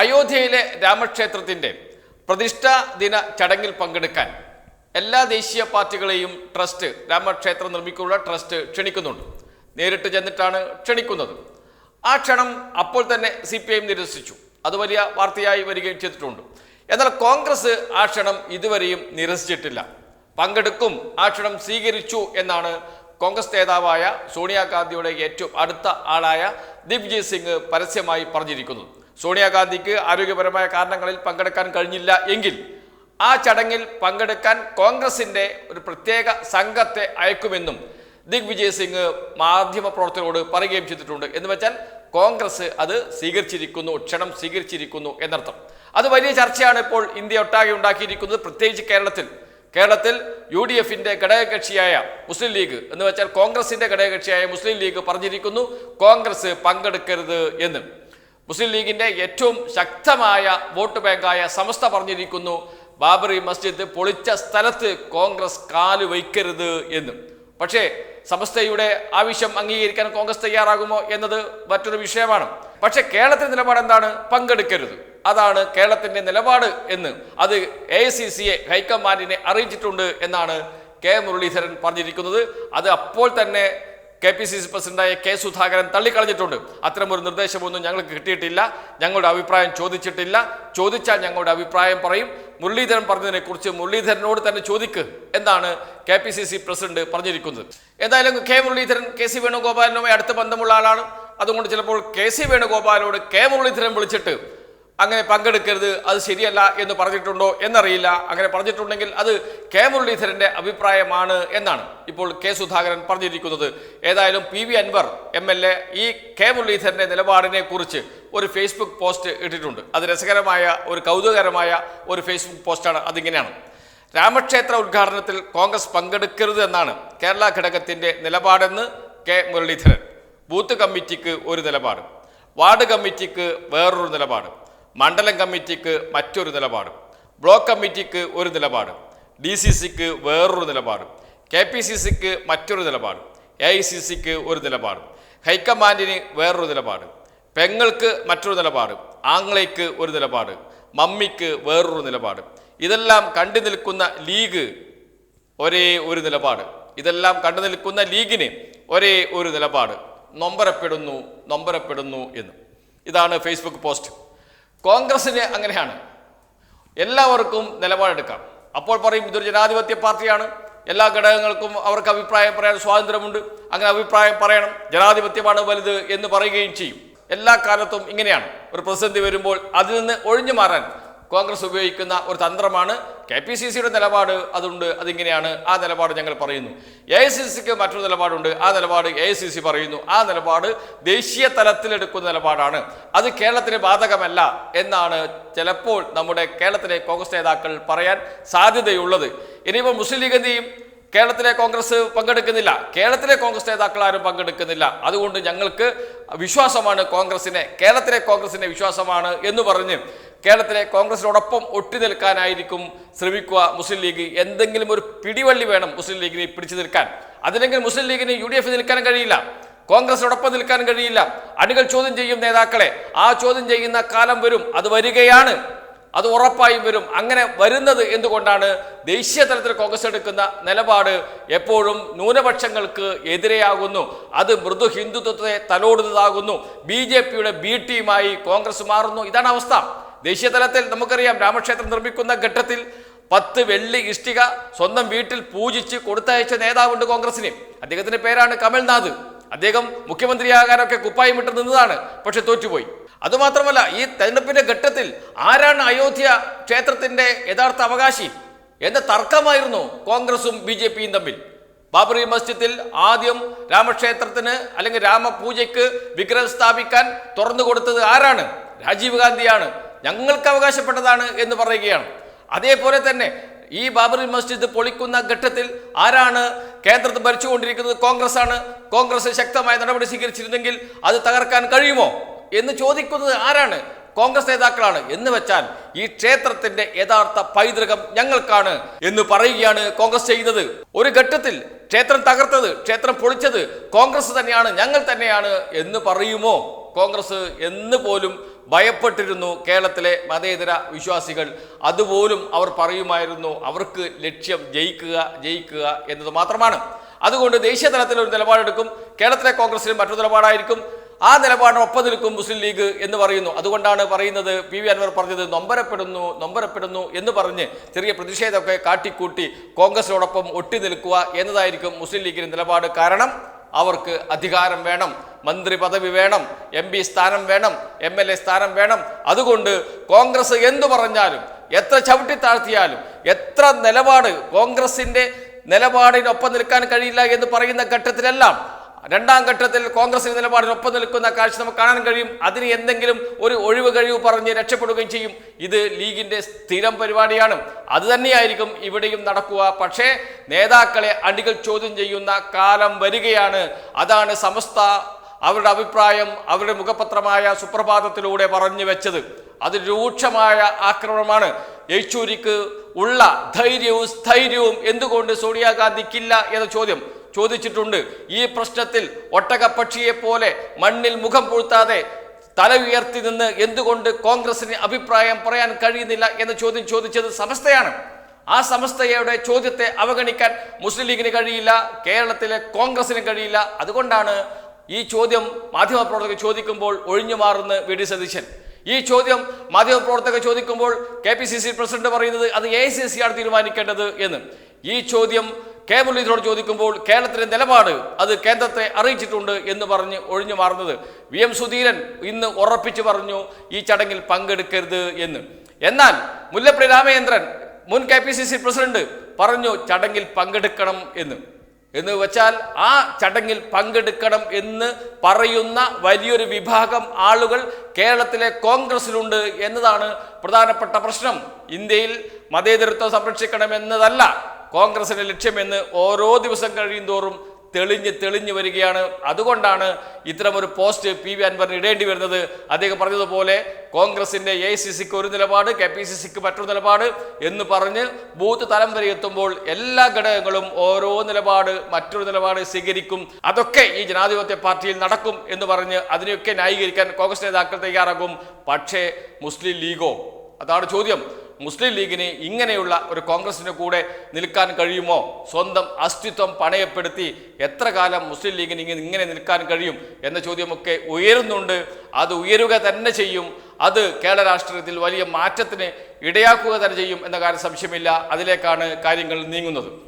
അയോധ്യയിലെ രാമക്ഷേത്രത്തിന്റെ പ്രതിഷ്ഠാ ദിന ചടങ്ങിൽ പങ്കെടുക്കാൻ എല്ലാ ദേശീയ പാർട്ടികളെയും ട്രസ്റ്റ് രാമക്ഷേത്രം നിർമ്മിക്കാനുള്ള ട്രസ്റ്റ് ക്ഷണിക്കുന്നുണ്ട്. നേരിട്ട് ചെന്നിട്ടാണ് ക്ഷണിക്കുന്നത്. ആ ക്ഷണം അപ്പോൾ തന്നെ സി പി ഐ നിരസിച്ചു. അത് വലിയ വാർത്തയായി വരികയും ചെയ്തിട്ടുണ്ട്. എന്നാൽ കോൺഗ്രസ് ആ ക്ഷണം ഇതുവരെയും നിരസിച്ചിട്ടില്ല. പങ്കെടുക്കും ആ ക്ഷണം സ്വീകരിച്ചു എന്നാണ് കോൺഗ്രസ് നേതാവായ സോണിയാഗാന്ധിയുടെ ഏറ്റവും അടുത്ത ആളായ ദിഗ്വിജയ് സിംഗ് പരസ്യമായി പറഞ്ഞിരിക്കുന്നത്. സോണിയാഗാന്ധിക്ക് ആരോഗ്യപരമായ കാരണങ്ങളിൽ പങ്കെടുക്കാൻ കഴിഞ്ഞില്ല എങ്കിൽ ആ ചടങ്ങിൽ പങ്കെടുക്കാൻ കോൺഗ്രസിന്റെ ഒരു പ്രത്യേക സംഘത്തെ അയക്കുമെന്നും ദിഗ്വിജയ് സിംഗ് മാധ്യമ പ്രവർത്തകരോട് പറയുകയും ചെയ്തിട്ടുണ്ട്. എന്ന് വെച്ചാൽ കോൺഗ്രസ് അത് സ്വീകരിച്ചിരിക്കുന്നു ക്ഷണം സ്വീകരിച്ചിരിക്കുന്നു എന്നർത്ഥം. അത് വലിയ ചർച്ചയാണ് ഇപ്പോൾ ഇന്ത്യ ഒട്ടാകെ ഉണ്ടാക്കിയിരിക്കുന്നത്. പ്രത്യേകിച്ച് കേരളത്തിൽ. കേരളത്തിൽ യു ഡി എഫിന്റെ ഘടകകക്ഷിയായ മുസ്ലിം ലീഗ് എന്ന് വെച്ചാൽ കോൺഗ്രസിന്റെ ഘടകകക്ഷിയായ മുസ്ലിം ലീഗ് പറഞ്ഞിരിക്കുന്നു കോൺഗ്രസ് പങ്കെടുക്കരുത് എന്ന്. മുസ്ലിം ലീഗിന്റെ ഏറ്റവും ശക്തമായ വോട്ട് ബാങ്കായ സമസ്ത പറഞ്ഞിരിക്കുന്നു ബാബറി മസ്ജിദ് പൊളിച്ച സ്ഥലത്ത് കോൺഗ്രസ് കാൽ വയ്ക്കരുത് എന്ന്. പക്ഷേ സമസ്തയുടെ ആവശ്യം അംഗീകരിക്കാൻ കോൺഗ്രസ് തയ്യാറാകുമോ എന്നത് മറ്റൊരു വിഷയമാണ്. പക്ഷെ കേരളത്തിന്റെ നിലപാട് എന്താണ്? പങ്കെടുക്കരുത്. അതാണ് കേരളത്തിന്റെ നിലപാട് എന്ന്. അത് എ ഐ സി സിയെ ഹൈക്കമാൻഡിനെ അറിയിച്ചിട്ടുണ്ട് എന്നാണ് കെ മുരളീധരൻ പറഞ്ഞിരിക്കുന്നത്. അത് അപ്പോൾ തന്നെ കെ പി സി സി പ്രസിഡന്റായ കെ സുധാകരൻ തള്ളിക്കളഞ്ഞിട്ടുണ്ട്. അത്തരമൊരു നിർദ്ദേശമൊന്നും ഞങ്ങൾക്ക് കിട്ടിയിട്ടില്ല. ഞങ്ങളുടെ അഭിപ്രായം ചോദിച്ചിട്ടില്ല. ചോദിച്ചാൽ ഞങ്ങളുടെ അഭിപ്രായം പറയും. മുരളീധരൻ പറഞ്ഞതിനെ കുറിച്ച് മുരളീധരനോട് തന്നെ ചോദിക്ക് എന്നാണ് K P C C president പറഞ്ഞിരിക്കുന്നത്. എന്തായാലും കെ മുരളീധരൻ കെ സി വേണുഗോപാലിനുമായി അടുത്ത ബന്ധമുള്ള ആളാണ്. അതുകൊണ്ട് ചിലപ്പോൾ കെ സി വേണുഗോപാലോട് കെ മുരളീധരൻ വിളിച്ചിട്ട് അങ്ങനെ പങ്കെടുക്കരുത് അത് ശരിയല്ല എന്ന് പറഞ്ഞിട്ടുണ്ടോ എന്നറിയില്ല. അങ്ങനെ പറഞ്ഞിട്ടുണ്ടെങ്കിൽ അത് കെ മുരളീധരന്റെ അഭിപ്രായമാണ് എന്നാണ് ഇപ്പോൾ കെ സുധാകരൻ പറഞ്ഞിരിക്കുന്നത്. ഏതായാലും P V Anvar M L A ഈ കെ മുരളീധരന്റെ നിലപാടിനെ കുറിച്ച് ഒരു ഫേസ്ബുക്ക് പോസ്റ്റ് ഇട്ടിട്ടുണ്ട്. അത് രസകരമായ ഒരു കൗതുകകരമായ ഒരു ഫേസ്ബുക്ക് പോസ്റ്റാണ്. അതിങ്ങനെയാണ്. രാമക്ഷേത്ര ഉദ്ഘാടനത്തിൽ കോൺഗ്രസ് പങ്കെടുക്കരുത് എന്നാണ് കേരള ഘടകത്തിന്റെ നിലപാടെന്ന് കെ മുരളീധരൻ. ബൂത്ത് കമ്മിറ്റിക്ക് ഒരു നിലപാട്. വാർഡ് കമ്മിറ്റിക്ക് വേറൊരു നിലപാട്. മണ്ഡലം കമ്മിറ്റിക്ക് മറ്റൊരു നിലപാട്. ബ്ലോക്ക് കമ്മിറ്റിക്ക് ഒരു നിലപാട്. ഡി സി സിക്ക് വേറൊരു നിലപാട്. കെ പി സി സിക്ക് മറ്റൊരു നിലപാട്. എ ഐ സി സിക്ക് ഒരു നിലപാട്. ഹൈക്കമാൻഡിന് വേറൊരു നിലപാട്. പെങ്ങൾക്ക് മറ്റൊരു നിലപാട്. ആംഗ്ലയ്ക്ക് ഒരു നിലപാട്. മമ്മിക്ക് വേറൊരു നിലപാട്. ഇതെല്ലാം കണ്ടു നിൽക്കുന്ന ലീഗ് ഒരേ ഒരു നിലപാട്. ഇതെല്ലാം കണ്ടു നിൽക്കുന്ന ലീഗിന് ഒരേ ഒരു നിലപാട്. നൊമ്പരപ്പെടുന്നു നൊമ്പരപ്പെടുന്നു എന്ന്. ഇതാണ് ഫേസ്ബുക്ക് പോസ്റ്റ്. കോൺഗ്രസിന് അങ്ങനെയാണ്. എല്ലാവർക്കും നിലപാടെടുക്കാം. അപ്പോൾ പറയും ഇതൊരു ജനാധിപത്യ പാർട്ടിയാണ്. എല്ലാ ഘടകങ്ങൾക്കും അവർക്ക് അഭിപ്രായം പറയാൻ സ്വാതന്ത്ര്യമുണ്ട്. അങ്ങനെ അഭിപ്രായം പറയണം. ജനാധിപത്യമാണ് വലുത് എന്ന് പറയുകയും ചെയ്യും. എല്ലാ കാലത്തും ഇങ്ങനെയാണ്. ഒരു പ്രതിസന്ധി വരുമ്പോൾ അതിൽ നിന്ന് ഒഴിഞ്ഞു മാറാൻ കോൺഗ്രസ് ഉപയോഗിക്കുന്ന ഒരു തന്ത്രമാണ് കെ പി സി സിയുടെ നിലപാട് അതുണ്ട് അതിങ്ങനെയാണ്. ആ നിലപാട് ഞങ്ങൾ പറയുന്നു. എ ഐ സി സിക്ക് മറ്റൊരു നിലപാടുണ്ട്. ആ നിലപാട് എ ഐ സി സി പറയുന്നു. ആ നിലപാട് ദേശീയ തലത്തിലെടുക്കുന്ന നിലപാടാണ്. അത് കേരളത്തിന് ബാധകമല്ല എന്നാണ് ചിലപ്പോൾ നമ്മുടെ കേരളത്തിലെ കോൺഗ്രസ് നേതാക്കൾ പറയാൻ സാധ്യതയുള്ളത്. ഇനിയിപ്പോൾ മുസ്ലിം ലീഗ് എന്ത് ചെയ്യും? കേരളത്തിലെ കോൺഗ്രസ് പങ്കെടുക്കുന്നില്ല. കേരളത്തിലെ കോൺഗ്രസ് നേതാക്കൾ ആരും പങ്കെടുക്കുന്നില്ല. അതുകൊണ്ട് ഞങ്ങൾക്ക് വിശ്വാസമാണ് കോൺഗ്രസിനെ കേരളത്തിലെ കോൺഗ്രസിന്റെ വിശ്വാസമാണ് എന്ന് പറഞ്ഞ് കേരളത്തിലെ കോൺഗ്രസിനോടൊപ്പം ഒട്ടി നിൽക്കാനായിരിക്കും ശ്രമിക്കുക മുസ്ലിം ലീഗ്. എന്തെങ്കിലും ഒരു പിടിവള്ളി വേണം മുസ്ലിം ലീഗിനെ പിടിച്ചു നിൽക്കാൻ. അതില്ലെങ്കിൽ മുസ്ലിം ലീഗിന് യു ഡി എഫ് നിൽക്കാൻ കഴിയില്ല. കോൺഗ്രസിനോടൊപ്പം നിൽക്കാൻ കഴിയില്ല. അണികൾ ചോദ്യം ചെയ്യും നേതാക്കളെ. ആ ചോദ്യം ചെയ്യുന്ന കാലം വരും. അത് വരികയാണ്. അത് ഉറപ്പായും വരും. അങ്ങനെ വരുന്നത് എന്തുകൊണ്ടാണ്? ദേശീയ തലത്തിൽ കോൺഗ്രസ് എടുക്കുന്ന നിലപാട് എപ്പോഴും ന്യൂനപക്ഷങ്ങൾക്ക് എതിരെയാകുന്നു. അത് മൃദു ഹിന്ദുത്വത്തെ തലോടുന്നതാകുന്നു. ബി ജെ പിയുടെ ബി ടീമായി കോൺഗ്രസ് മാറുന്നു. ഇതാണ് അവസ്ഥ. ദേശീയ തലത്തിൽ നമുക്കറിയാം രാമക്ഷേത്രം നിർമ്മിക്കുന്ന ഘട്ടത്തിൽ പത്ത് വെള്ളി ഇഷ്ടിക സ്വന്തം വീട്ടിൽ പൂജിച്ച് കൊടുത്തയച്ച നേതാവുണ്ട് കോൺഗ്രസിന്. അദ്ദേഹത്തിന്റെ പേരാണ് കമൽനാഥ്. അദ്ദേഹം മുഖ്യമന്ത്രിയാകാനൊക്കെ കുപ്പായം ഇട്ട് നിന്നതാണ് പക്ഷെ തോറ്റുപോയി. അതുമാത്രമല്ല ഈ തെരഞ്ഞെടുപ്പിന്റെ ഘട്ടത്തിൽ ആരാണ് അയോധ്യ ക്ഷേത്രത്തിന്റെ യഥാർത്ഥ അവകാശി എന്ന തർക്കമായിരുന്നു കോൺഗ്രസും ബി ജെ പിയും തമ്മിൽ. ബാബറി മസ്ജിദിൽ ആദ്യം രാമക്ഷേത്രത്തിന് അല്ലെങ്കിൽ രാമപൂജയ്ക്ക് വിഗ്രഹം സ്ഥാപിക്കാൻ തുറന്നു കൊടുത്തത് ആരാണ്? രാജീവ് ഗാന്ധിയാണ്. ഞങ്ങൾക്ക് അവകാശപ്പെട്ടതാണ് എന്ന് പറയുകയാണ്. അതേപോലെ തന്നെ ഈ ബാബറി മസ്ജിദ് പൊളിക്കുന്ന ഘട്ടത്തിൽ ആരാണ് കേന്ദ്രത്തിൽ ഭരിച്ചുകൊണ്ടിരിക്കുന്നത് കോൺഗ്രസ് ആണ് കോൺഗ്രസ് ശക്തമായ നടപടി സ്വീകരിച്ചിരുന്നെങ്കിൽ അത് തകർക്കാൻ കഴിയുമോ എന്ന് ചോദിക്കുന്നത് ആരാണ്? കോൺഗ്രസ് നേതാക്കളാണ്. എന്ന് വെച്ചാൽ ഈ ക്ഷേത്രത്തിന്റെ യഥാർത്ഥ പൈതൃകം ഞങ്ങൾക്കാണ് എന്ന് പറയുകയാണ് കോൺഗ്രസ് ചെയ്യുന്നത്. ഒരു ഘട്ടത്തിൽ ക്ഷേത്രം തകർത്തത് ക്ഷേത്രം പൊളിച്ചത് കോൺഗ്രസ് തന്നെയാണ് ഞങ്ങൾ തന്നെയാണ് എന്ന് പറയുമോ? കോൺഗ്രസ് എന്ന് പോലും ഭയപ്പെട്ടിരുന്നു കേരളത്തിലെ മതേതര വിശ്വാസികൾ. അതുപോലും അവർ പറയുമായിരുന്നു അവർക്ക് ലക്ഷ്യം ജയിക്കുക ജയിക്കുക എന്നത് മാത്രമാണ്. അതുകൊണ്ട് ദേശീയ തലത്തിൽ ഒരു നിലപാടെടുക്കും കേരളത്തിലെ കോൺഗ്രസിന് മറ്റൊരു നിലപാടായിരിക്കും. ആ നിലപാടിനൊപ്പം നിൽക്കും മുസ്ലിം ലീഗ് എന്ന് പറയുന്നു. അതുകൊണ്ടാണ് പറയുന്നത് പി വി അൻവർ പറഞ്ഞത് നൊമ്പരപ്പെടുന്നു നൊമ്പരപ്പെടുന്നു എന്ന് പറഞ്ഞ് ചെറിയ പ്രതിഷേധമൊക്കെ കാട്ടിക്കൂട്ടി കോൺഗ്രസിനോടൊപ്പം ഒട്ടി നിൽക്കുക എന്നതായിരിക്കും മുസ്ലിം ലീഗിന്റെ നിലപാട്. കാരണം അവർക്ക് അധികാരം വേണം. മന്ത്രി പദവി വേണം എം പി സ്ഥാനം വേണം എം എൽ എ സ്ഥാനം വേണം. അതുകൊണ്ട് കോൺഗ്രസ് എന്തു പറഞ്ഞാലും എത്ര ചവിട്ടി താഴ്ത്തിയാലും എത്ര നിലപാട് കോൺഗ്രസിന്റെ നിലപാടിനൊപ്പം നിൽക്കാൻ കഴിയില്ല എന്ന് പറയുന്ന ഘട്ടത്തിലെല്ലാം രണ്ടാം ഘട്ടത്തിൽ കോൺഗ്രസിന്റെ നിലപാടിനൊപ്പം നിൽക്കുന്ന കാഴ്ച നമുക്ക് കാണാൻ കഴിയും. അതിന് എന്തെങ്കിലും ഒരു ഒഴിവ് കഴിവ് പറഞ്ഞ് രക്ഷപ്പെടുകയും ചെയ്യും. ഇത് ലീഗിന്റെ സ്ഥിരം പരിപാടിയാണ്. അത് തന്നെയായിരിക്കും ഇവിടെയും നടക്കുക. പക്ഷേ നേതാക്കളെ അടികൾ ചോദ്യം ചെയ്യുന്ന കാലം വരികയാണ്. അതാണ് സമസ്ത അവരുടെ അഭിപ്രായം അവരുടെ മുഖപത്രമായ സുപ്രഭാതത്തിലൂടെ പറഞ്ഞു വെച്ചത് അത് രൂക്ഷമായ ആക്രമണമാണ്. യെച്ചൂരിക്ക് ഉള്ള ധൈര്യവും സ്ഥൈര്യവും എന്തുകൊണ്ട് സോണിയാഗാന്ധിക്കില്ല എന്ന ചോദ്യം ചോദിച്ചിട്ടുണ്ട്. ഈ പ്രശ്നത്തിൽ ഒട്ടകപ്പക്ഷിയെ പോലെ മണ്ണിൽ മുഖം പൂഴ്ത്താതെ തല ഉയർത്തി നിന്ന് എന്തുകൊണ്ട് കോൺഗ്രസിന് അഭിപ്രായം പറയാൻ കഴിയുന്നില്ല എന്ന ചോദ്യം ചോദിച്ചത് സമസ്തയാണ്. ആ സമസ്തയുടെ ചോദ്യത്തെ അവഗണിക്കാൻ മുസ്ലിം ലീഗിന് കഴിയില്ല കേരളത്തിലെ കോൺഗ്രസിന് കഴിയില്ല. അതുകൊണ്ടാണ് ഈ ചോദ്യം മാധ്യമപ്രവർത്തകർ ചോദിക്കുമ്പോൾ ഒഴിഞ്ഞു മാറുന്ന വി ഡി സതീശൻ. ഈ ചോദ്യം മാധ്യമപ്രവർത്തകർ ചോദിക്കുമ്പോൾ K P C C president പറയുന്നത് അത് എ സി സി ആണ് തീരുമാനിക്കേണ്ടത് എന്ന്. ഈ ചോദ്യം കെ മുരളീധരോട് ചോദിക്കുമ്പോൾ കേരളത്തിലെ നിലപാട് അത് കേന്ദ്രത്തെ അറിയിച്ചിട്ടുണ്ട് എന്ന് പറഞ്ഞ് ഒഴിഞ്ഞു മാറുന്നത്. വി എം സുധീരൻ ഇന്ന് ഉറപ്പിച്ചു പറഞ്ഞു ഈ ചടങ്ങിൽ പങ്കെടുക്കരുത് എന്ന്. എന്നാൽ മുല്ലപ്പള്ളി രാമചന്ദ്രൻ മുൻ K P C C president പറഞ്ഞു ചടങ്ങിൽ പങ്കെടുക്കണം എന്ന്. എന്ന് വെച്ചാൽ ആ ചടങ്ങിൽ പങ്കെടുക്കണം എന്ന് പറയുന്ന വലിയൊരു വിഭാഗം ആളുകൾ കേരളത്തിലെ കോൺഗ്രസിലുണ്ട് എന്നതാണ് പ്രധാനപ്പെട്ട പ്രശ്നം. ഇന്ത്യയിൽ മതേതരത്വം സംരക്ഷിക്കണം എന്നതല്ല കോൺഗ്രസിന്റെ ലക്ഷ്യമെന്ന് ഓരോ ദിവസം കഴിയും തോറും തെളിഞ്ഞ് തെളിഞ്ഞു വരികയാണ്. അതുകൊണ്ടാണ് ഇത്തരമൊരു പോസ്റ്റ് പി വി അൻവറിന് ഇടേണ്ടി വരുന്നത്. അദ്ദേഹം പറഞ്ഞതുപോലെ കോൺഗ്രസിന്റെ എ സി സിക്ക് ഒരു നിലപാട് കെ പി സി സിക്ക് മറ്റൊരു നിലപാട് എന്ന് പറഞ്ഞ് ബൂത്ത് തലം വരെ എത്തുമ്പോൾ എല്ലാ ഘടകങ്ങളും ഓരോ നിലപാട് മറ്റൊരു നിലപാട് സ്വീകരിക്കും. അതൊക്കെ ഈ ജനാധിപത്യ പാർട്ടിയിൽ നടക്കും എന്ന് പറഞ്ഞ് അതിനെയൊക്കെ ന്യായീകരിക്കാൻ കോൺഗ്രസ് നേതാക്കൾ തയ്യാറാകും. പക്ഷേ മുസ്ലിം ലീഗോ? അതാണ് ചോദ്യം. മുസ്ലിം ലീഗിന് ഇങ്ങനെയുള്ള ഒരു കോൺഗ്രസിന് കൂടെ നിൽക്കാൻ കഴിയുമോ? സ്വന്തം അസ്തിത്വം പണയപ്പെടുത്തി എത്ര കാലം മുസ്ലിം ലീഗിന് ഇങ്ങനെ നിൽക്കാൻ കഴിയും എന്ന ചോദ്യമൊക്കെ ഉയരുന്നുണ്ട്. അത് ഉയരുക തന്നെ ചെയ്യും. അത് കേരള രാഷ്ട്രീയത്തിൽ വലിയ മാറ്റത്തിന് ഇടയാക്കുക തന്നെ ചെയ്യും എന്ന കാര്യം സംശയമില്ല. അതിലേക്കാണ് കാര്യങ്ങൾ നീങ്ങുന്നത്.